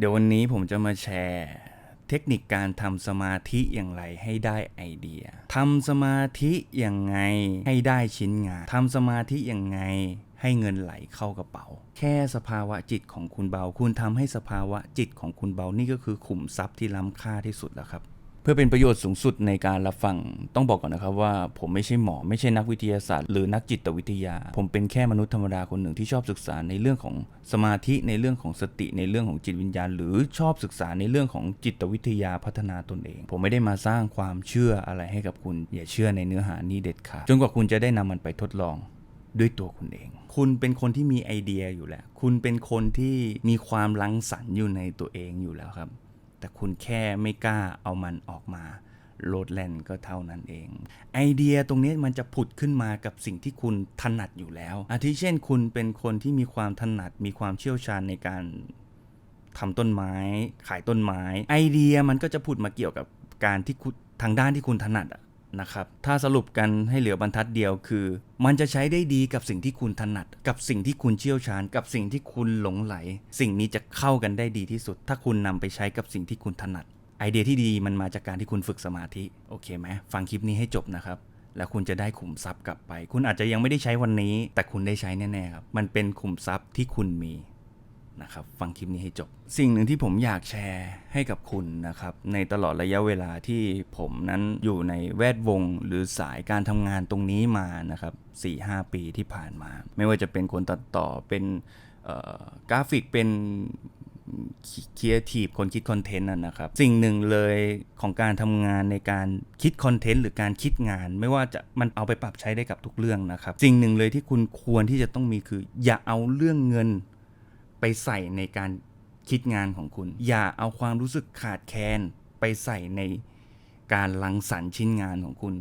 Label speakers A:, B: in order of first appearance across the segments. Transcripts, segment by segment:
A: เดี๋ยววันนี้ผมจะมาแชร์ เทคนิคการทำสมาธิอย่างไรให้ได้ไอเดียทำสมาธิอย่างไงให้ได้ชิ้นงานทำสมาธิอย่างไงให้เงินไหลเข้ากระเป๋า แค่สภาวะจิตของคุณเบา คุณทำให้สภาวะจิตของคุณเบานี่ก็คือขุมทรัพย์ที่ล้ำค่าที่สุดแล้วครับ พื่อเป็นประโยชน์สูงสุดในการรับฟัง ต้องบอกก่อนนะครับว่าผมไม่ใช่หมอไม่ใช่นักวิทยาศาสตร์ หรือนักจิตวิทยา ผมเป็นแค่มนุษย์ธรรมดาคนหนึ่งที่ชอบศึกษาในเรื่องของสมาธิในเรื่องของสติในเรื่องของจิตวิญญาณ หรือชอบศึกษาในเรื่องของจิตวิทยาพัฒนาตนเอง ผมไม่ได้มาสร้างความเชื่ออะไรให้กับคุณ อย่าเชื่อในเนื้อหานี้เด็ดขาดจนกว่าคุณจะได้นำมันไปทดลองด้วยตัวคุณเอง คุณเป็นคนที่มีไอเดียอยู่แล้ว คุณเป็นคนที่มีความรังสรรค์อยู่ในตัวเองอยู่แล้วครับ แต่คุณแค่ไม่กล้าเอามันออกมาโลดแล่นก็เท่านั้นเอง ไอเดียตรงนี้มันจะผุดขึ้นมากับสิ่งที่คุณถนัดอยู่แล้ว อาทิเช่นคุณเป็นคนที่มีความถนัดมีความเชี่ยวชาญในการทำต้นไม้ ขายต้นไม้ ไอเดียมันก็จะผุดมาเกี่ยวกับการที่ทางด้านที่คุณถนัดอะ นะครับ ถ้าสรุปกันให้เหลือบรรทัดเดียวคือ มันจะใช้ได้ดีกับสิ่งที่คุณถนัด กับสิ่งที่คุณเชี่ยวชาญ กับสิ่งที่คุณหลงไหล สิ่งนี้จะเข้ากันได้ดีที่สุด ถ้าคุณนำไปใช้กับสิ่งที่คุณถนัด ไอเดียที่ดีมันมาจากการที่คุณฝึกสมาธิ โอเคไหมฟังคลิปนี้ให้จบนะครับแล้วคุณจะได้ขุมทรัพย์กลับไป คุณอาจจะยังไม่ได้ใช้วันนี้ แต่คุณได้ใช้แน่ๆครับ มันเป็นขุมทรัพย์ที่คุณมี นะครับฟังคลิปนี้ให้จบ สิ่งหนึ่งที่ผมอยากแชร์ให้กับคุณนะครับในตลอดระยะเวลาที่ผมนั้นอยู่ในแวดวง หรือสายการทำงานตรงนี้มานะครับ4-5 ปีที่ผ่านมา ไม่ว่าจะเป็นคนตัดต่อเป็นกราฟิกเป็นครีเอทีฟคนคิดคอนเทนต์นะครับ สิ่งหนึ่งเลยของการทำงานในการคิดคอนเทนต์หรือการคิดงาน ไม่ว่าจะมันเอาไปปรับใช้ได้กับทุกเรื่องนะครับ สิ่งหนึ่งเลยที่คุณควรที่จะต้องมีคือ อย่าเอาเรื่องเงิน ไปใส่ในการคิดงานของคุณ อย่าเอาความรู้สึกขาดแคลนไปใส่ในการลังสรรค์ชิ้นงานของคุณ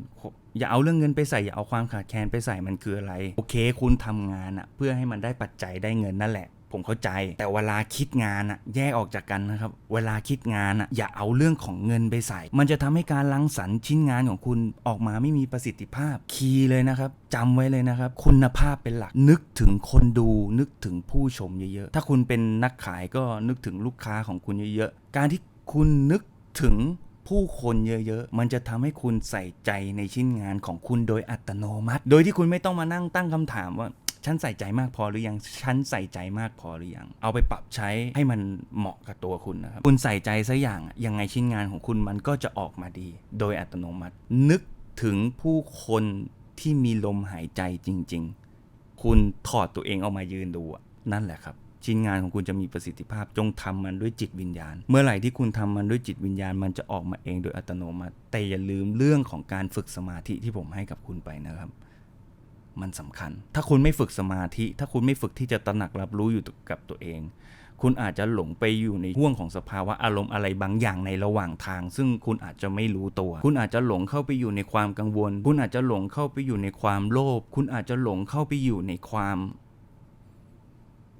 A: อย่าเอาเรื่องเงินไปใส่ อย่าเอาความขาดแคลนไปใส่มันคืออะไร โอเค คุณทำงานอะเพื่อให้มันได้ปัจจัยได้เงินนั่นแหละ ผมเข้าใจ แต่เวลาคิดงานอะแยกออกจากกันนะครับ เวลาคิดงานอะอย่าเอาเรื่องของเงินไปใส่ มันจะทำให้การรังสรรค์ชิ้นงานของคุณออกมาไม่มีประสิทธิภาพ คีย์เลยนะครับจำไว้เลยนะครับ คุณภาพเป็นหลัก นึกถึงคนดู นึกถึงผู้ชมเยอะๆ ถ้าคุณเป็นนักขายก็นึกถึงลูกค้าของคุณเยอะๆ การที่คุณนึกถึงผู้คนเยอะๆ มันจะทำให้คุณใส่ใจในชิ้นงานของคุณโดยอัตโนมัติ โดยที่คุณไม่ต้องมานั่งตั้งคำถามว่า ฉันใส่ใจมากพอหรือยัง ฉันใส่ใจมากพอหรือยัง เอาไปปรับใช้ให้มันเหมาะกับตัวคุณนะครับ คุณใส่ใจสักอย่าง ยังไงชิ้นงานของคุณมันก็จะออกมาดี โดยอัตโนมัติ นึกถึงผู้คนที่มีลมหายใจจริง ๆ คุณถอดตัวเองออกมายืนดูนั่นแหละครับชิ้นงานของคุณจะมีประสิทธิภาพจงทำมันด้วยจิตวิญญาณ เมื่อไหร่ที่คุณทำมันด้วยจิตวิญญาณ มันจะออกมาเองโดยอัตโนมัติ แต่อย่าลืมเรื่องของการฝึกสมาธิที่ผมให้กับคุณไปนะครับ มันสำคัญ ถ้าคุณไม่ฝึกสมาธิ ถ้าคุณไม่ฝึกที่จะตระหนักรับรู้อยู่กับตัวเอง คุณอาจจะหลงไปอยู่ในห่วงของสภาวะอารมณ์อะไรบางอย่างในระหว่างทาง ซึ่งคุณอาจจะไม่รู้ตัว คุณอาจจะหลงเข้าไปอยู่ในความกังวล คุณอาจจะหลงเข้าไปอยู่ในความโลภ คุณอาจจะหลงเข้าไปอยู่ในความ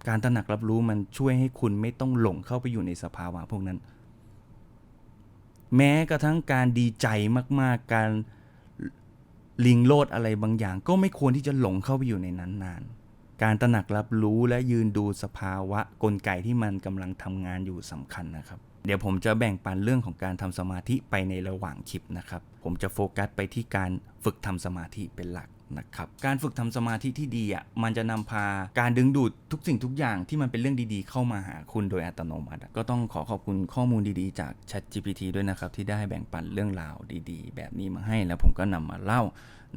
A: การตระหนักรับรู้มันช่วยให้คุณไม่ต้องหลงเข้าไปอยู่ในสภาวะพวกนั้น แม้กระทั่งการดีใจมาก ๆ การ ลิงโลดอะไรบางอย่างก็ไม่ควรที่จะหลงเข้าไปอยู่ในนั้นนาน การตระหนักรับรู้และยืนดูสภาวะกลไกที่มันกำลังทำงานอยู่สำคัญนะครับ เดี๋ยวผมจะแบ่งปันเรื่องของการทำสมาธิไปในระหว่างคลิปนะครับ ผมจะโฟกัสไปที่การฝึกทำสมาธิเป็นหลัก นะครับการฝึกทำสมาธิที่ดีอะมันจะนำพาการดึงดูดทุกสิ่งทุกอย่างที่มันเป็นเรื่องดีๆ เข้ามาหาคุณโดยอัตโนมัติ ก็ต้องขอขอบคุณข้อมูลดีๆ จาก ChatGPT ด้วยนะครับ ที่ได้แบ่งปันเรื่องราวดีๆ แบบนี้มาให้ แล้วผมก็นำมาเล่า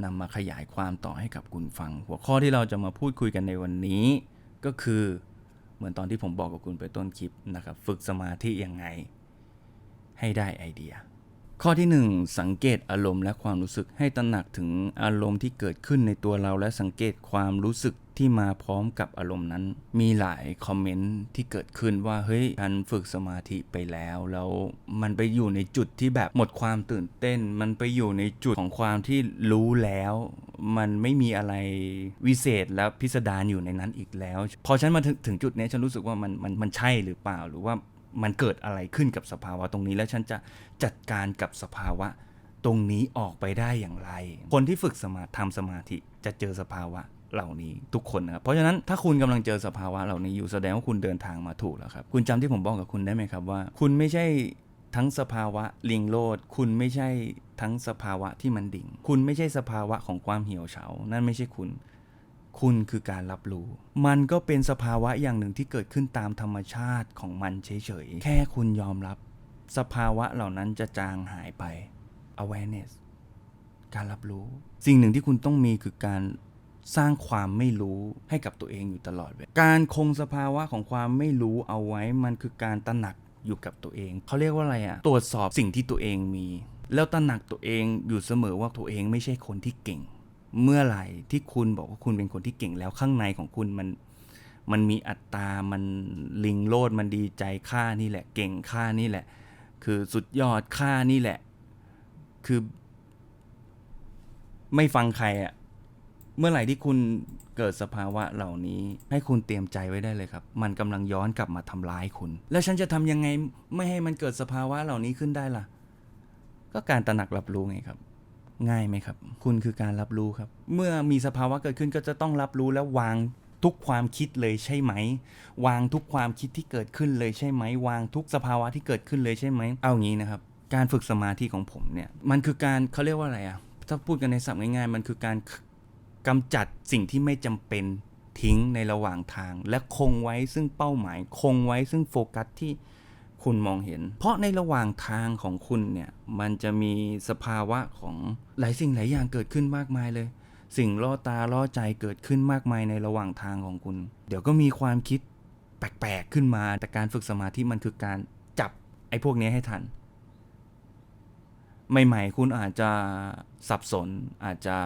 A: นำมาขยายความต่อให้กับคุณฟัง หัวข้อที่เราจะมาพูดคุยกันในวันนี้ ก็คือเหมือนตอนที่ผมบอกกับคุณไปต้นคลิปนะครับฝึกสมาธิยังไง ให้ได้ไอเดีย ข้อที่ 1 สังเกตอารมณ์และความรู้สึกให้ตระหนักถึงอารมณ์ที่เกิดขึ้นในตัวเราและสังเกตความรู้สึกที่มาพร้อมกับอารมณ์นั้น มีหลายคอมเมนต์ที่เกิดขึ้นว่าเฮ้ยฉันฝึกสมาธิไปแล้วแล้วมันไปอยู่ในจุดที่แบบหมดความตื่นเต้น มันไปอยู่ในจุดของความที่รู้แล้ว มันไม่มีอะไรวิเศษและพิสดารอยู่ในนั้นอีกแล้ว พอฉันมาถึงถึงจุดนี้ฉันรู้สึกว่ามันมันมันใช่หรือเปล่าหรือว่า มันเกิดอะไรขึ้นกับสภาวะตรงนี้ แล้วฉันจะจัดการกับสภาวะตรงนี้ออกไปได้อย่างไร คนที่ฝึกสมาธิทำสมาธิจะเจอสภาวะเหล่านี้ทุกคนนะครับ เพราะฉะนั้นถ้าคุณกำลังเจอสภาวะเหล่านี้อยู่แสดงว่าคุณเดินทางมาถูกแล้วครับ คุณจำที่ผมบอกกับคุณได้ไหมครับว่า คุณไม่ใช่ทั้งสภาวะลิงโลด คุณไม่ใช่ทั้งสภาวะที่มันดิ่ง คุณไม่ใช่สภาวะของความเหี่ยวเฉา นั่นไม่ใช่คุณ คุณคือการรับรู้ มันก็เป็นสภาวะอย่างหนึ่งที่เกิดขึ้นตามธรรมชาติของมันเฉยๆ แค่คุณยอมรับ สภาวะเหล่านั้นจะจางหายไป awareness การรับรู้ สิ่งหนึ่งที่คุณต้องมีคือการสร้างความไม่รู้ให้กับตัวเองอยู่ตลอดเวลาการคงสภาวะของความไม่รู้เอาไว้ มันคือการตระหนักอยู่กับตัวเอง เขาเรียกว่าอะไรอะตรวจสอบสิ่งที่ตัวเองมี แล้วตระหนักตัวเองอยู่เสมอว่าตัวเองไม่ใช่คนที่เก่ง เมื่อไหร่ที่คุณบอกว่าคุณเป็นคนที่เก่งแล้วข้างในของคุณมันมันมีอัตตามันลิงโลด มันดีใจค่านี่แหละ เก่งค่านี่แหละ คือสุดยอดค่านี่แหละ คือ ไม่ฟังใครอะเมื่อไหร่ที่คุณเกิดสภาวะเหล่านี้ ให้คุณเตรียมใจไว้ได้เลยครับ มันกำลังย้อนกลับมาทำร้ายคุณ แล้วฉันจะทำยังไงไม่ให้มันเกิดสภาวะเหล่านี้ขึ้นได้ล่ะ ก็การตระหนักรับรู้ไงครับ ง่ายไหมครับ คุณคือการรับรู้ครับ เมื่อมีสภาวะเกิดขึ้นก็จะต้องรับรู้แล้ววางทุกความคิดเลยใช่ไหม วางทุกความคิดที่เกิดขึ้นเลยใช่ไหม วางทุกสภาวะที่เกิดขึ้นเลยใช่ไหม เอางี้นะครับ การฝึกสมาธิของผมเนี่ย มันคือการเขาเรียกว่าอะไรอะถ้าพูดกันในศัพท์ง่ายๆ มันคือการกำจัดสิ่งที่ไม่จำเป็นทิ้งในระหว่างทาง และคงไว้ซึ่งเป้าหมาย คงไว้ซึ่งโฟกัสที่ คุณมองเห็น เพราะในระหว่างทางของคุณเนี่ยมันจะมีสภาวะของหลายสิ่งหลายอย่างเกิดขึ้นมากมายเลย สิ่งล่อตาล่อใจเกิดขึ้นมากมายในระหว่างทางของคุณ เดี๋ยวก็มีความคิดแปลกๆขึ้นมา แต่การฝึกสมาธิมันคือการจับไอ้พวกนี้ให้ทัน ใหม่ๆ คุณอาจจะสับสนอาจจะ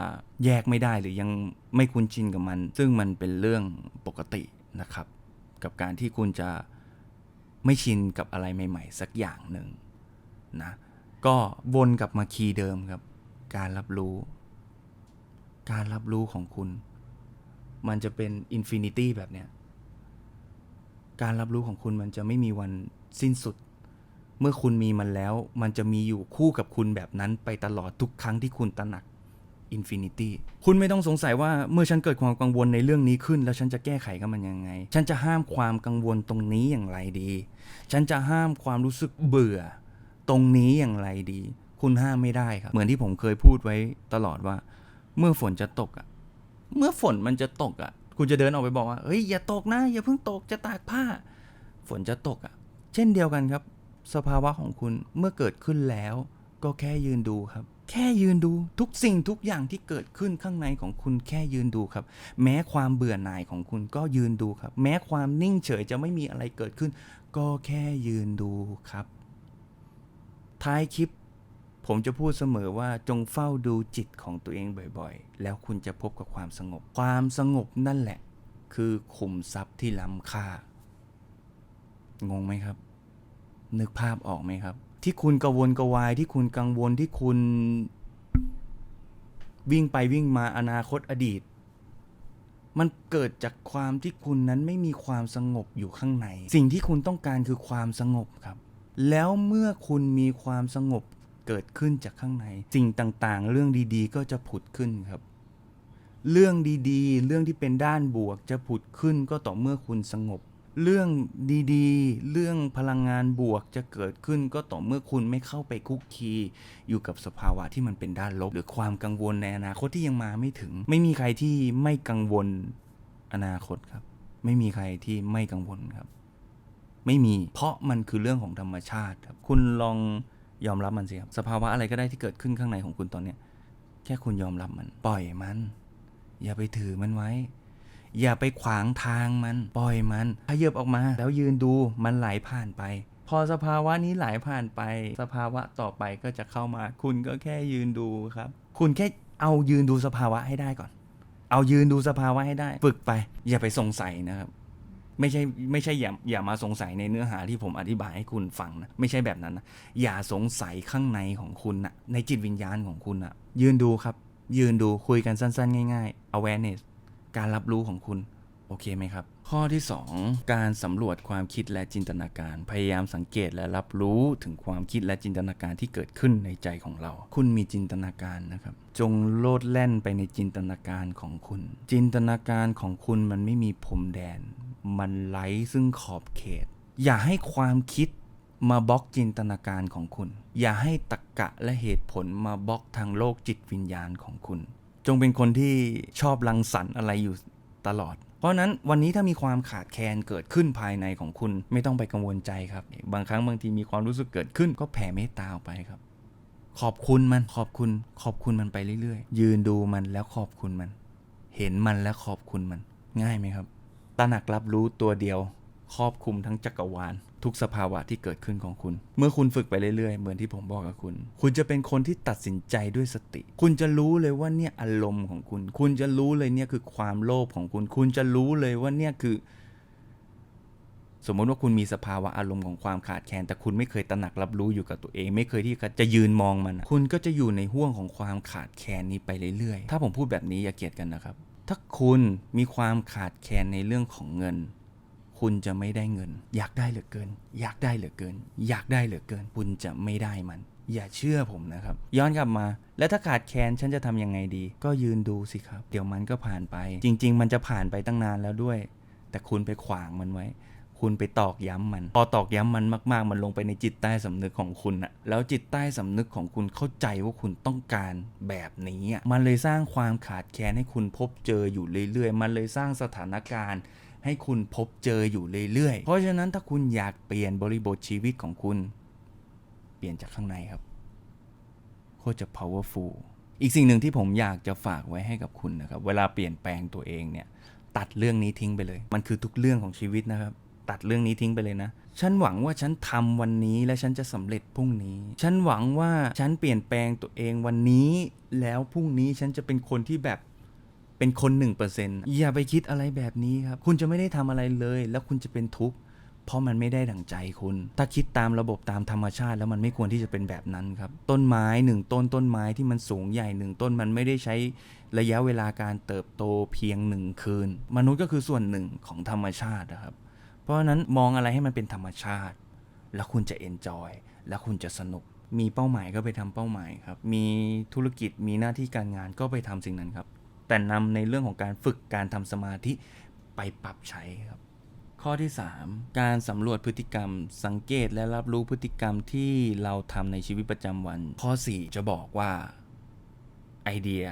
A: แยกไม่ได้หรือยังไม่คุ้นชินกับมัน ซึ่งมันเป็นเรื่องปกตินะครับ กับการที่คุณจะ ไม่ชินกับอะไรใหม่ ๆ สักอย่างหนึ่งนะก็วนกลับมาคีย์เดิมครับ การรับรู้ การรับรู้ของคุณ มันจะเป็นอินฟินิตี้แบบเนี้ยการรับรู้ของคุณมันจะไม่มีวันสิ้นสุด เมื่อคุณมีมันแล้ว มันจะมีอยู่คู่กับคุณแบบนั้นไปตลอดทุกครั้งที่คุณตระหนัก อินฟินิตี้คุณไม่ต้องสงสัยว่าเมื่อฉันเกิดความกังวลในเรื่องนี้ขึ้น แล้วฉันจะแก้ไขกับมันยังไง ฉันจะห้ามความกังวลตรงนี้อย่างไรดี ฉันจะห้ามความรู้สึกเบื่อ ตรงนี้อย่างไรดี คุณห้ามไม่ได้ครับ เหมือนที่ผมเคยพูดไว้ตลอดว่า เมื่อฝนจะตกอะ เมื่อฝนมันจะตกอะ คุณจะเดินออกไปบอกว่าเฮ้ยอย่าตกนะ อย่าเพิ่งตกจะตากผ้า ฝนจะตกอะ เช่นเดียวกันครับ สภาวะของคุณเมื่อเกิดขึ้นแล้ว ก็แค่ยืนดูครับ แค่ยืนดูทุกสิ่งทุกอย่างที่เกิดขึ้นข้างในของคุณแค่ยืนดูครับ แม้ความเบื่อหน่ายของคุณก็ยืนดูครับ แม้ความนิ่งเฉยจะไม่มีอะไรเกิดขึ้น ก็แค่ยืนดูครับ ท้ายคลิป ผมจะพูดเสมอว่าจงเฝ้าดูจิตของตัวเองบ่อยๆ แล้วคุณจะพบกับความสงบ ความสงบนั่นแหละ คือขุมทรัพย์ที่ล้ำค่างงไหมครับ นึกภาพออกไหมครับ ที่คุณกระวนกระวายที่คุณกังวลที่คุณ วิ่งไปวิ่งมาอนาคตอดีต มันเกิดจากความที่คุณนั้นไม่มีความสงบอยู่ข้างใน สิ่งที่คุณต้องการคือความสงบครับ แล้วเมื่อคุณมีความสงบเกิดขึ้นจากข้างใน สิ่งต่างๆ เรื่องดีๆ ก็จะผุดขึ้นครับ เรื่องดีๆ เรื่องที่เป็นด้านบวกจะผุดขึ้นก็ต่อเมื่อคุณสงบ เรื่องดีๆ เรื่องพลังงานบวกจะเกิดขึ้นก็ต่อเมื่อคุณไม่เข้าไปคุกคีอยู่กับสภาวะที่มันเป็นด้านลบ หรือความกังวลในอนาคตที่ยังมาไม่ถึง ไม่มีใครที่ไม่กังวลอนาคตครับ ไม่มีใครที่ไม่กังวลครับ ไม่มี เพราะมันคือเรื่องของธรรมชาติครับ คุณลองยอมรับมันสิครับ สภาวะอะไรก็ได้ที่เกิดขึ้นข้างในของคุณตอนเนี้ยแค่คุณยอมรับมัน ปล่อยมัน อย่าไปถือมันไว้ อย่าไปขวางทางมันปล่อยมันขยับออกมา แล้วยืนดูมันไหลผ่านไป พอสภาวะนี้ไหลผ่านไป สภาวะต่อไปก็จะเข้ามา คุณก็แค่ยืนดูครับ คุณแค่เอายืนดูสภาวะให้ได้ก่อน เอายืนดูสภาวะให้ได้ ฝึกไป อย่าไปสงสัยนะครับไม่ใช่ไม่ใช่อย่าอย่ามาสงสัยในเนื้อหาที่ผมอธิบายให้คุณฟังนะไม่ใช่แบบนั้นนะอย่าสงสัยข้างในของคุณนะในจิตวิญญาณของคุณนะยืนดูครับ ยืนดูคุยกันสั้น ๆ ง่าย ๆ awareness การรับรู้ของคุณ โอเคไหมครับ ข้อที่ 2 การสำรวจความคิดและจินตนาการ พยายามสังเกตและรับรู้ถึงความคิดและจินตนาการที่เกิดขึ้นในใจของเรา คุณมีจินตนาการนะครับ จงโลดแล่นไปในจินตนาการของคุณ จินตนาการของคุณมันไม่มีพรมแดน มันไร้ซึ่งขอบเขต อย่าให้ความคิดมาบล็อกจินตนาการของคุณ อย่าให้ตรรกะและเหตุผลมาบล็อกทางโลกจิตวิญญาณของคุณ จงเป็นคนที่ชอบรังสรรค์อะไรอยู่ตลอด เพราะนั้นวันนี้ถ้ามีความขาดแคลนเกิดขึ้นภายในของคุณไม่ต้องไปกังวลใจครับ บางครั้งบางทีมีความรู้สึกเกิดขึ้นก็แผ่เมตตาออกไปครับ ขอบคุณมันขอบคุณ ขอบคุณมันไปเรื่อยๆ ยืนดูมันแล้วขอบคุณมัน เห็นมันแล้วขอบคุณมัน ง่ายไหมครับตระหนักรับรู้ตัวเดียว ครอบคลุมทั้งจักรวาล ทุกสภาวะที่เกิดขึ้นของคุณ เมื่อคุณฝึกไปเรื่อยๆ เหมือนที่ผมบอกกับคุณ คุณจะเป็นคนที่ตัดสินใจด้วยสติ คุณจะรู้เลยว่าเนี่ยอารมณ์ของคุณ คุณจะรู้เลยเนี่ยคือความโลภของคุณ คุณจะรู้เลยว่าเนี่ยคือ สมมติว่าคุณมีสภาวะอารมณ์ของความขาดแคลน แต่คุณไม่เคยตระหนักรับรู้อยู่กับตัวเอง ไม่เคยที่จะยืนมองมัน คุณก็จะอยู่ในห่วงของความขาดแคลนนี้ไปเรื่อยๆ ถ้าผมพูดแบบนี้อย่าเกลียดกันนะครับ ถ้าคุณมีความขาดแคลนในเรื่องของเงิน คุณจะไม่ได้เงิน อยากได้เหลือเกิน อยากได้เหลือเกิน อยากได้เหลือเกิน คุณจะไม่ได้มัน อย่าเชื่อผมนะครับ ย้อนกลับมา แล้วถ้าขาดแคลนฉันจะทำยังไงดี ก็ยืนดูสิครับ เดี๋ยวมันก็ผ่านไป จริง ๆ มันจะผ่านไปตั้งนานแล้วด้วย แต่คุณไปขวางมันไว้คุณไปตอกย้ำมัน พอตอกย้ำมันมาก ๆ มันลงไปในจิตใต้สำนึกของคุณอะแล้วจิตใต้สำนึกของคุณเข้าใจว่าคุณต้องการแบบนี้อะมันเลยสร้างความขาดแคลนให้คุณพบเจออยู่เรื่อย ๆ มันเลยสร้างสถานการณ์ ให้คุณพบเจออยู่เรื่อยๆ เพราะฉะนั้นถ้าคุณอยากเปลี่ยนบริบทชีวิตของคุณ เปลี่ยนจากข้างในครับโคตรจะ powerful อีกสิ่งหนึ่งที่ผมอยากจะฝากไว้ให้กับคุณนะครับ เวลาเปลี่ยนแปลงตัวเองเนี่ยตัดเรื่องนี้ทิ้งไปเลย มันคือทุกเรื่องของชีวิตนะครับ ตัดเรื่องนี้ทิ้งไปเลยนะ ฉันหวังว่าฉันทำวันนี้และฉันจะสำเร็จพรุ่งนี้ ฉันหวังว่าฉันเปลี่ยนแปลงตัวเองวันนี้ แล้วพรุ่งนี้ฉันจะเป็นคนที่แบบ เป็นคนหนึ่งเปอร์เซนต์อย่าไปคิดอะไรแบบนี้ครับ คุณจะไม่ได้ทำอะไรเลย แล้วคุณจะเป็นทุกข์เพราะมันไม่ได้ดั่งใจคุณ ถ้าคิดตามระบบตามธรรมชาติแล้วมันไม่ควรที่จะเป็นแบบนั้นครับ ต้นไม้หนึ่งต้นต้นไม้ที่มันสูงใหญ่หนึ่งต้นมันไม่ได้ใช้ระยะเวลาการเติบโตเพียงหนึ่งคืน มนุษย์ก็คือส่วนหนึ่งของธรรมชาตินะครับ เพราะฉะนั้นมองอะไรให้มันเป็นธรรมชาติ แล้วคุณจะเอนจอยแล้วคุณจะสนุก มีเป้าหมายก็ไปทำเป้าหมายครับ มีธุรกิจมีหน้าที่การงานก็ไปทำสิ่งนั้นครับ แต่นำในเรื่องของการฝึกการทำสมาธิไปปรับใช้ครับ ข้อที่ 3 การสำรวจพฤติกรรม สังเกตและรับรู้พฤติกรรมที่เราทำในชีวิตประจำวัน ข้อ 4 จะบอกว่าไอเดีย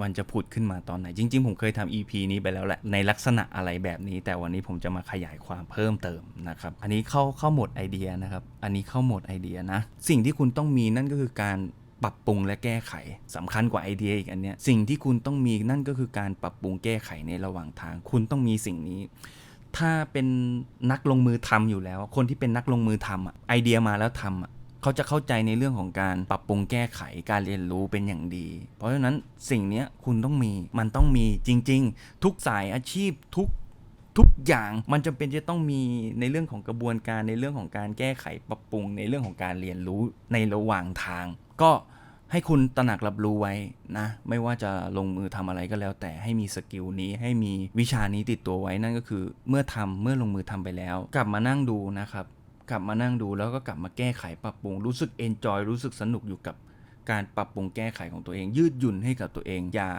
A: มันจะผุดขึ้นมาตอนไหน จริง ๆ ผมเคยทำ EP นี้ไปแล้วแหละ ในลักษณะอะไรแบบนี้ แต่วันนี้ผมจะมาขยายความเพิ่มเติมนะครับ อันนี้เข้าเข้าหมดไอเดียนะครับ อันนี้เข้าหมดไอเดียนะ สิ่งที่คุณต้องมีนั่นก็คือการ ปรับปรุงและแก้ไขสำคัญกว่าไอเดียอีกอันเนี้ยสิ่งที่คุณต้องมีนั่นก็คือการปรับปรุงแก้ไขในระหว่างทาง คุณต้องมีสิ่งนี้ ถ้าเป็นนักลงมือทำอยู่แล้ว คนที่เป็นนักลงมือทำอะไอเดียมาแล้วทำอะเขาจะเข้าใจในเรื่องของการปรับปรุงแก้ไขการเรียนรู้เป็นอย่างดี เพราะฉะนั้นสิ่งนี้คุณต้องมีมันต้องมีจริง ๆ ทุกสายอาชีพทุกทุกอย่างมันจำเป็นจะต้องมีในเรื่องของกระบวนการในเรื่องของการแก้ไขปรับปรุงในเรื่องของการเรียนรู้ในระหว่างทาง ก็ให้คุณตระหนักรับรู้ไว้นะ ไม่ว่าจะลงมือทำอะไรก็แล้ว แต่ให้มีสกิลนี้ให้มีวิชานี้ติดตัวไว้นั่นก็คือ เมื่อทำเมื่อลงมือทำไปแล้ว กลับมานั่งดูนะครับ กลับมานั่งดูแล้วก็กลับมาแก้ไขปรับปรุงรู้สึกเอนจอยรู้สึกสนุกอยู่กับการปรับปรุงแก้ไขของตัวเอง ยืดหยุ่นให้กับตัวเองอย่า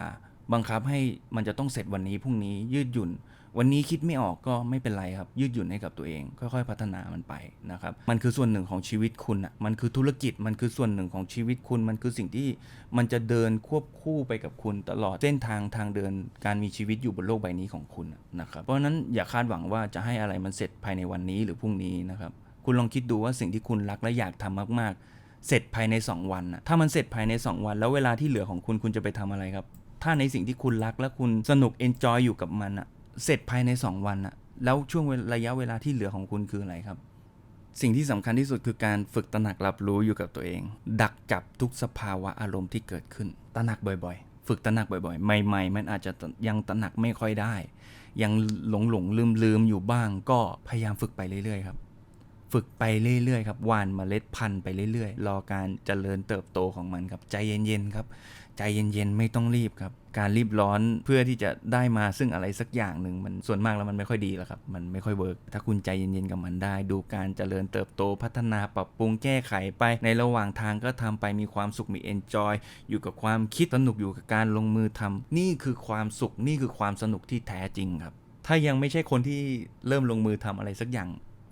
A: บังคับให้มันจะต้องเสร็จวันนี้พรุ่งนี้ยืดหยุ่น วันนี้คิดไม่ออกก็ไม่เป็นไรครับ ยืดหยุ่นให้กับตัวเอง ค่อยๆ พัฒนามันไปนะครับ มันคือส่วนหนึ่งของชีวิตคุณอะมันคือธุรกิจมันคือส่วนหนึ่งของชีวิตคุณ มันคือสิ่งที่มันจะเดินควบคู่ไปกับคุณตลอดเส้นทางทางเดินการมีชีวิตอยู่บนโลกใบนี้ของคุณนะครับเพราะฉะนั้นอย่าคาดหวังว่าจะให้อะไรมันเสร็จภายในวันนี้หรือพรุ่งนี้นะครับคุณลองคิดดูว่าสิ่งที่คุณรักและอยากทำมากๆ เสร็จภายใน 2 วันนะถ้ามันเสร็จภายใน 2 วัน แล้วเวลาที่เหลือของคุณคุณจะไปทำอะไรครับ ถ้าในสิ่งที่คุณรักและคุณสนุกเอนจอยอยู่กับมันอะ เสร็จภายใน 2 วันอะแล้วช่วงระยะเวลาที่เหลือของคุณคืออะไรครับ สิ่งที่สำคัญที่สุดคือการฝึกตระหนักรับรู้อยู่กับตัวเอง ดักจับทุกสภาวะอารมณ์ที่เกิดขึ้น ตระหนักบ่อยๆ ฝึกตระหนักบ่อยๆ ใหม่ๆ มันอาจจะยังตระหนักไม่ค่อยได้ ยังหลงหลงลืมลืมอยู่บ้าง ก็พยายามฝึกไปเรื่อยๆครับ ฝึกไปเรื่อยๆครับหว่านเมล็ดพันธุ์ไปเรื่อยๆ รอการเจริญเติบโตของมันครับ ใจเย็นๆครับ ใจเย็นๆ ไม่ต้องรีบครับ การรีบร้อนเพื่อที่จะได้มาซึ่งอะไรสักอย่างหนึ่งมันส่วนมากแล้วมันไม่ค่อยดีแล้วครับ มันไม่ค่อยเวิร์กถ้าคุณใจเย็นๆกับมันได้ ดูการเจริญเติบโตพัฒนาปรับปรุงแก้ไขไป ในระหว่างทางก็ทำไปมีความสุขมี enjoy อยู่กับความคิดสนุกอยู่กับการลงมือทำนี่คือความสุขนี่คือความสนุกที่แท้จริงครับ ถ้ายังไม่ใช่คนที่เริ่มลงมือทำอะไรสักอย่าง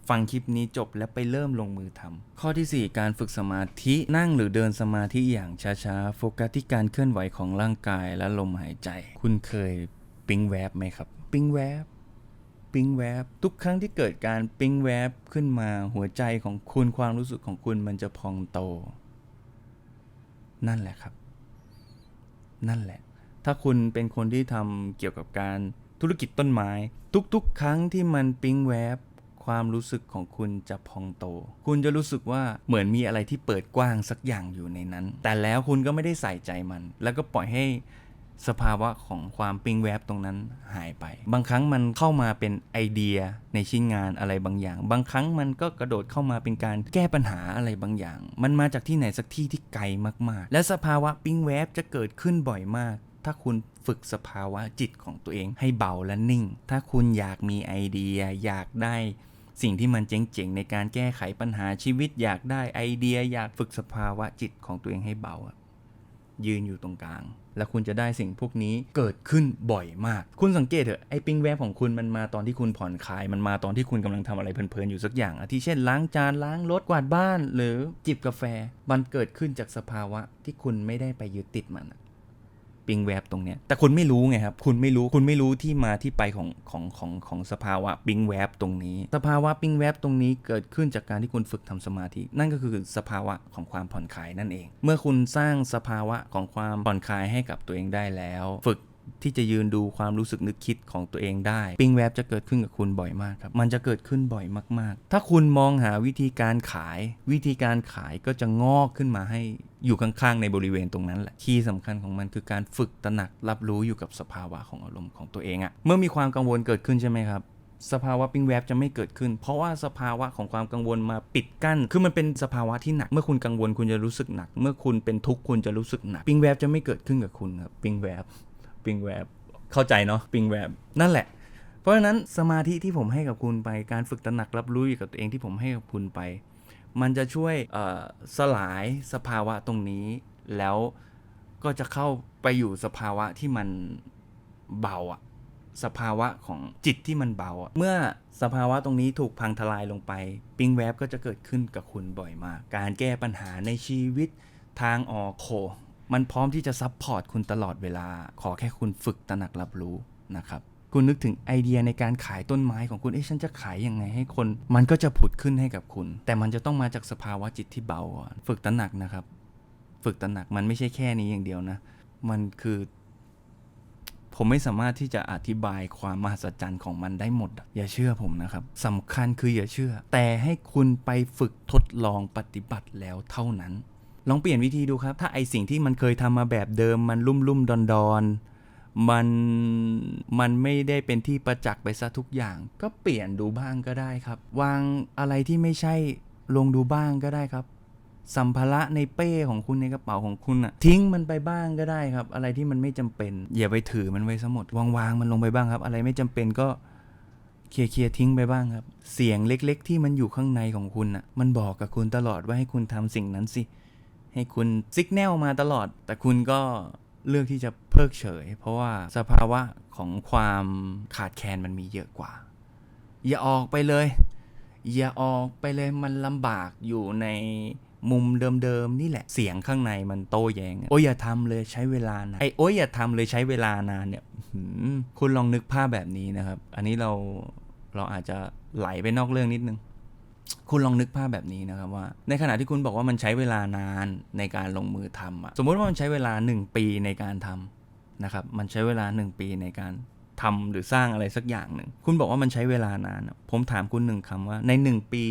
A: ฟังคลิปนี้จบแล้วไปเริ่มลงมือทำข้อทีสี่ 4 การฝึกสมาธินั่งหรือเดินสมาธิอย่างช้าๆ โฟกัสที่การเคลื่อนไหวของร่างกายและลมหายใจ คุณเคยปิ๊งแวบไหมครับ ปิ๊งแวบปิ๊งแวบทุกครั้งที่เกิดการปิ๊งแวบขึ้นมาหัวใจของคุณความรู้สึกของคุณมันจะพองโต นั่นแหละครับ นั่นแหละ ถ้าคุณเป็นคนที่ทำเกี่ยวกับการธุรกิจต้นไม้ ทุกๆ ครั้งที่มันปิ๊งแวบ ความรู้สึกของคุณจะพองโต คุณจะรู้สึกว่าเหมือนมีอะไรที่เปิดกว้างสักอย่างอยู่ในนั้น แต่แล้วคุณก็ไม่ได้ใส่ใจมัน แล้วก็ปล่อยให้สภาวะของความปิงแวบตรงนั้นหายไป บางครั้งมันเข้ามาเป็นไอเดียในชิ้นงานอะไรบางอย่าง บางครั้งมันก็กระโดดเข้ามาเป็นการแก้ปัญหาอะไรบางอย่าง มันมาจากที่ไหนสักที่ที่ไกลมากๆ และสภาวะปิงแวบจะเกิดขึ้นบ่อยมาก ถ้าคุณฝึกสภาวะจิตของตัวเองให้เบาและนิ่ง ถ้าคุณอยากมีไอเดียอยากได้ สิ่งที่มันเจ๋งๆ ในการแก้ไขปัญหาชีวิตอยากได้ไอเดียอยากฝึกสภาวะจิตของตัวเองให้เบายืนอยู่ตรงกลาง แล้วคุณจะได้สิ่งพวกนี้เกิดขึ้นบ่อยมาก คุณสังเกตเถอะไอปิงแวบของคุณมันมาตอนที่คุณผ่อนคลาย มันมาตอนที่คุณกำลังทำอะไรเพลินๆอยู่สักอย่างอาทิเช่นล้างจานล้างรถกวาดบ้าน หรือจิบกาแฟ มันเกิดขึ้นจากสภาวะที่คุณไม่ได้ไปยึดติดมัน ปิงแวบตรงเนี้ยแต่คุณไม่รู้ไงครับ คุณไม่รู้คุณไม่รู้ที่มาที่ไปของของของของสภาวะปิงแวบตรงนี้ สภาวะปิงแวบตรงนี้เกิดขึ้นจากการที่คุณฝึกทำสมาธิ นั่นก็คือสภาวะของความผ่อนคลายนั่นเอง เมื่อคุณสร้างสภาวะของความผ่อนคลายให้กับตัวเองได้แล้ว ฝึก ที่จะยืนดูความรู้สึกนึกคิดของตัวเองได้ ปิงแวบจะเกิดขึ้นกับคุณบ่อยมากครับ มันจะเกิดขึ้นบ่อยมาก ๆ ถ้าคุณมองหาวิธีการขาย วิธีการขายก็จะงอกขึ้นมาให้อยู่ข้างๆ ในบริเวณตรงนั้นแหละ คีย์สำคัญของมันคือการฝึกตระหนักรับรู้อยู่กับสภาวะของอารมณ์ของตัวเองอะเมื่อมีความกังวลเกิดขึ้นใช่ไหมครับสภาวะปิงแวบจะไม่เกิดขึ้น เพราะว่าสภาวะของความกังวลมาปิดกั้น คือมันเป็นสภาวะที่หนัก เมื่อคุณกังวลคุณจะรู้สึกหนัก เมื่อคุณเป็นทุกข์คุณจะรู้สึกหนัก ปิงแวบจะไม่เกิดขึ้นกับคุณครับ ปิงแวบ ปิงแวบเข้าใจเนาะปิงแวบนั่นแหละ เพราะฉะนั้นสมาธิที่ผมให้กับคุณไปการฝึกตระหนักรับรู้อยู่กับตัวเองที่ผมให้กับคุณไป มันจะช่วยสลายสภาวะตรงนี้ แล้วก็จะเข้าไปอยู่สภาวะที่มันเบาอะสภาวะของจิตที่มันเบาอะเมื่อสภาวะตรงนี้ถูกพังทลายลงไป ปิงแวบก็จะเกิดขึ้นกับคุณบ่อยมาก การแก้ปัญหาในชีวิตทางออกโค มันพร้อมที่จะซับพอร์ตคุณตลอดเวลา ขอแค่คุณฝึกตระหนักรับรู้นะครับคุณนึกถึงไอเดียในการขายต้นไม้ของคุณ เอ๊ะฉันจะขายยังไงให้คน มันก็จะผุดขึ้นให้กับคุณ แต่มันจะต้องมาจากสภาวะจิตที่เบาก่อนฝึกตระหนักนะครับ ฝึกตระหนักมันไม่ใช่แค่นี้อย่างเดียวนะ มันคือ ผมไม่สามารถที่จะอธิบายความมหัศจรรย์ของมันได้หมดอะอย่าเชื่อผมนะครับสำคัญคืออย่าเชื่อ แต่ให้คุณไปฝึกทดลองปฏิบัติแล้วเท่านั้น ลองเปลี่ยนวิธีดูครับ ถ้าไอสิ่งที่มันเคยทำมาแบบเดิมมันลุ่มลุ่มดอนดอนมันมันไม่ได้เป็นที่ประจักษ์ไปซะทุกอย่าง ก็เปลี่ยนดูบ้างก็ได้ครับ วางอะไรที่ไม่ใช่ลงดูบ้างก็ได้ครับ สัมภาระในเป้ของคุณในกระเป๋าของคุณอะทิ้งมันไปบ้างก็ได้ครับ อะไรที่มันไม่จำเป็น อย่าไปถือมันไว้ซะหมดวางๆมันลงไปบ้างครับ อะไรไม่จำเป็นก็เคลียร์เคลียร์ทิ้งไปบ้างครับ เสียงเล็ก ๆ ที่มันอยู่ข้างในของคุณอะมันบอกกับคุณตลอดว่าให้คุณทำสิ่งนั้นสิ ให้คุณซิกแนลมาตลอด แต่คุณก็เลือกที่จะเพิกเฉย เพราะว่าสภาวะของความขาดแคลนมันมีเยอะกว่า อย่าออกไปเลย อย่าออกไปเลยมันลำบากอยู่ในมุมเดิมๆนี่แหละเสียงข้างในมันโต้แย้งโอ้ยอย่าทำเลยใช้เวลานานไอ้โอ้ยอย่าทำเลยใช้เวลานานเนี่ยคุณลองนึกภาพแบบนี้นะครับ อันนี้เราเราอาจจะไหลไปนอกเรื่องนิดนึง คุณลองนึกภาพแบบนี้นะครับว่า ในขณะที่คุณบอกว่ามันใช้เวลานานในการลงมือทำอะสมมติว่ามันใช้เวลา 1 ปีในการทำนะครับมันใช้เวลา 1 ปีในการทำหรือสร้างอะไรสักอย่างหนึ่ง คุณบอกว่ามันใช้เวลานาน ผมถามคุณหนึ่งคำว่าใน 1 ปี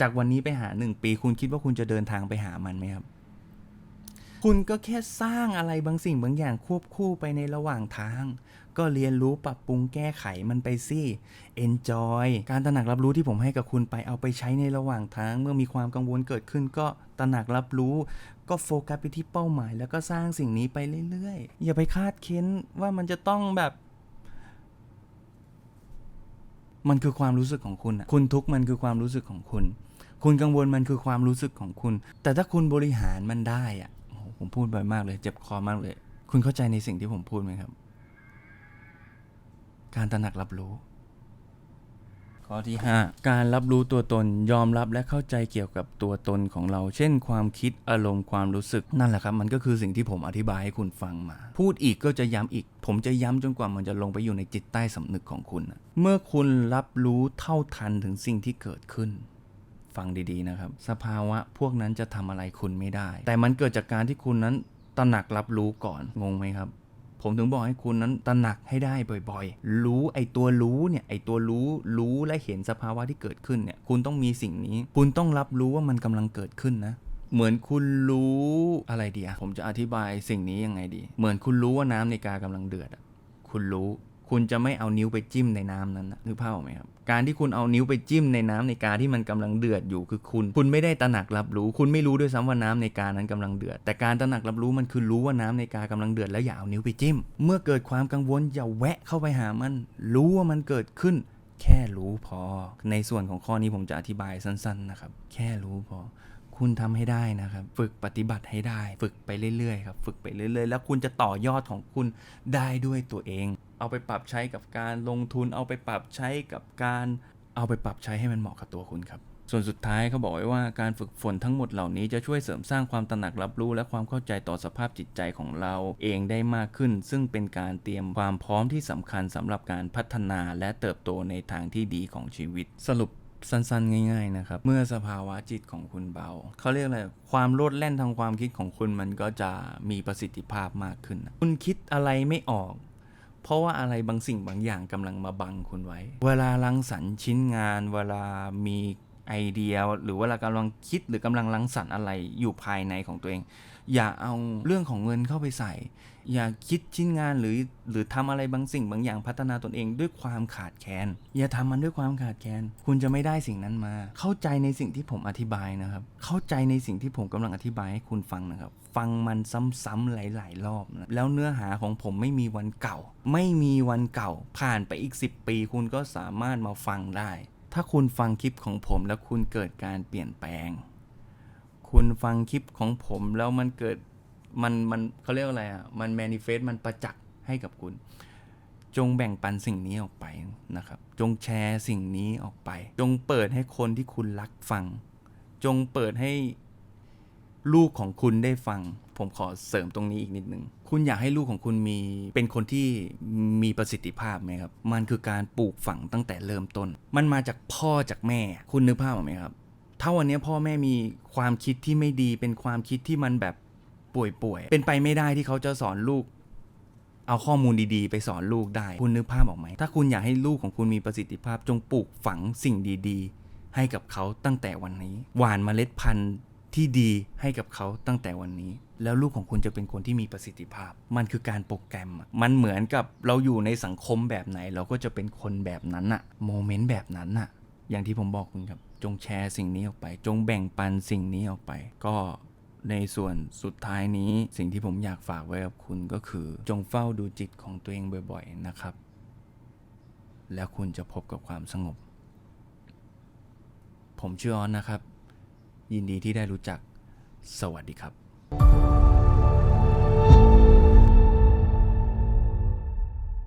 A: จากวันนี้ไปหา 1 ปี คุณคิดว่าคุณจะเดินทางไปหามันไหมครับ คุณก็แค่สร้างอะไรบางสิ่งบางอย่างควบคู่ไปในระหว่างทาง ก็เรียนรู้ปรับปรุงแก้ไขมันไปสิ enjoy การตระหนักรับรู้ที่ผมให้กับคุณไปเอาไปใช้ในระหว่างทาง เมื่อมีความกังวลเกิดขึ้นก็ตระหนักรับรู้ ก็โฟกัสไปที่เป้าหมาย แล้วก็สร้างสิ่งนี้ไปเรื่อยๆ อย่าไปคาดเค้นว่ามันจะต้องแบบมันคือความรู้สึกของคุณ คุณทุกข์มันคือความรู้สึกของคุณ คุณกังวลมันคือความรู้สึกของคุณ แต่ถ้าคุณบริหารมันได้อะผมพูดบ่อยมากเลย เจ็บคอมากเลย คุณเข้าใจในสิ่งที่ผมพูดไหมครับ การตระหนักรับรู้ ข้อที่ 5 การรับรู้ตัวตนยอมรับและเข้าใจเกี่ยวกับตัวตนของเรา เช่น ความคิดอารมณ์ความรู้สึกนั่นแหละครับมันก็คือสิ่งที่ผมอธิบายให้คุณฟังมา พูดอีกก็จะย้ำอีก ผมจะย้ำจนกว่ามันจะลงไปอยู่ในจิตใต้สำนึกของคุณนะเมื่อคุณรับรู้เท่าทันถึงสิ่งที่เกิดขึ้นฟังดีๆนะครับ สภาวะพวกนั้นจะทำอะไรคุณไม่ได้ แต่มันเกิดจากการที่คุณนั้นตระหนักรับรู้ก่อน งงไหมครับ ผมถึงบอกให้คุณนั้นตระหนักให้ได้บ่อยๆ รู้ไอตัวรู้เนี่ยไอตัวรู้รู้และเห็นสภาวะที่เกิดขึ้นเนี่ยคุณต้องมีสิ่งนี้ คุณต้องรับรู้ว่ามันกำลังเกิดขึ้นนะเหมือนคุณรู้อะไรดีอะผมจะอธิบายสิ่งนี้ยังไงดี เหมือนคุณรู้ว่าน้ำในกากำลังเดือดอะคุณรู้ คุณจะไม่เอานิ้วไปจิ้มในน้ำนั้นนะนึกภาพออกไหมครับ การที่คุณเอานิ้วไปจิ้มในน้ำในกาที่มันกำลังเดือดอยู่คือคุณ คุณไม่ได้ตระหนักรับรู้ คุณไม่รู้ด้วยซ้ำว่าน้ำในกานั้นกำลังเดือด แต่การตระหนักรับรู้มันคือรู้ว่าน้ำในกากำลังเดือดแล้วอย่าเอานิ้วไปจิ้ม เมื่อเกิดความกังวลอย่าแวะเข้าไปหามัน รู้ว่ามันเกิดขึ้น แค่รู้พอ ในส่วนของข้อนี้ผมจะอธิบายสั้น ๆ นะครับ แค่รู้พอคุณทำให้ได้นะครับ ฝึกปฏิบัติให้ได้ ฝึกไปเรื่อยๆครับ ฝึกไปเรื่อยๆ แล้วคุณจะต่อยอดของคุณได้ด้วยตัวเอง เอาไปปรับใช้กับการลงทุน เอาไปปรับใช้กับการเอาไปปรับใช้ให้มันเหมาะกับตัวคุณครับ ส่วนสุดท้ายเขาบอกไว้ว่าการฝึกฝนทั้งหมดเหล่านี้จะช่วยเสริมสร้างความตระหนักรับรู้ และความเข้าใจต่อสภาพจิตใจของเราเองได้มากขึ้น ซึ่งเป็นการเตรียมความพร้อมที่สำคัญสำหรับการพัฒนาและเติบโตในทางที่ดีของชีวิต สรุปสั้นๆ ง่ายๆ นะครับ เมื่อสภาวะจิตของคุณเบา เขาเรียกอะไร ความโลดแล่นทางความคิดของคุณมันก็จะมีประสิทธิภาพมากขึ้น คุณคิดอะไรไม่ออก เพราะว่าอะไรบางสิ่งบางอย่างกำลังมาบังคุณไว้ เวลารังสรรค์ชิ้นงาน เวลามีไอเดีย หรือเวลากำลังคิดหรือกำลังรังสรรค์อะไรอยู่ภายในของตัวเอง อย่าเอาเรื่องของเงินเข้าไปใส่ อย่าคิดชิ้นงานหรือหรือทำอะไรบางสิ่งบางอย่างพัฒนาตนเองด้วยความขาดแคลนอย่าทำมันด้วยความขาดแคลนคุณจะไม่ได้สิ่งนั้นมา เข้าใจในสิ่งที่ผมอธิบายนะครับ เข้าใจในสิ่งที่ผมกำลังอธิบายให้คุณฟังนะครับ ฟังมันซ้ำๆหลาย ๆ รอบนะแล้วเนื้อหาของผมไม่มีวันเก่า ไม่มีวันเก่า ผ่านไปอีก 10 ปี คุณก็สามารถมาฟังได้ ถ้าคุณฟังคลิปของผมแล้วคุณเกิดการเปลี่ยนแปลง คุณฟังคลิปของผมแล้วมันเกิดมันมันเขาเรียกว่าอะไรอะมัน manifest มันประจักษ์ให้กับคุณ จงแบ่งปันสิ่งนี้ออกไปนะครับ จงแชร์สิ่งนี้ออกไป จงเปิดให้คนที่คุณรักฟัง จงเปิดให้ ลูกของคุณได้ฟัง ผมขอเสริมตรงนี้อีกนิดนึง คุณอยากให้ลูกของคุณมีเป็นคนที่มีประสิทธิภาพไหมครับ มันคือการปลูกฝังตั้งแต่เริ่มต้น มันมาจากพ่อจากแม่ คุณนึกภาพออกไหมครับ ถ้าวันนี้พ่อแม่มีความคิดที่ไม่ดี เป็นความคิดที่มันแบบป่วยๆ เป็นไปไม่ได้ที่เขาจะสอนลูก เอาข้อมูลดีๆ ไปสอนลูกได้ คุณนึกภาพออกไหม ถ้าคุณอยากให้ลูกของคุณมีประสิทธิภาพจงปลูกฝังสิ่งดีๆ ให้กับเขาตั้งแต่วันนี้ หว่านเมล็ดพันธุ์ ที่ดีให้กับเขาตั้งแต่วันนี้ แล้วลูกของคุณจะเป็นคนที่มีประสิทธิภาพ มันคือการโปรแกรมมันเหมือนกับเราอยู่ในสังคมแบบไหน เราก็จะเป็นคนแบบนั้นอะโมเมนต์แบบนั้นอะอย่างที่ผมบอกคุณครับ จงแชร์สิ่งนี้ออกไป จงแบ่งปันสิ่งนี้ออกไป ก็ในส่วนสุดท้ายนี้ สิ่งที่ผมอยากฝากไว้กับคุณก็คือ จงเฝ้าดูจิตของตัวเองบ่อยๆนะครับ แล้วคุณจะพบกับความสงบ ผมชื่อออนนะครับ ยินดีที่ได้รู้จัก สวัสดีครับ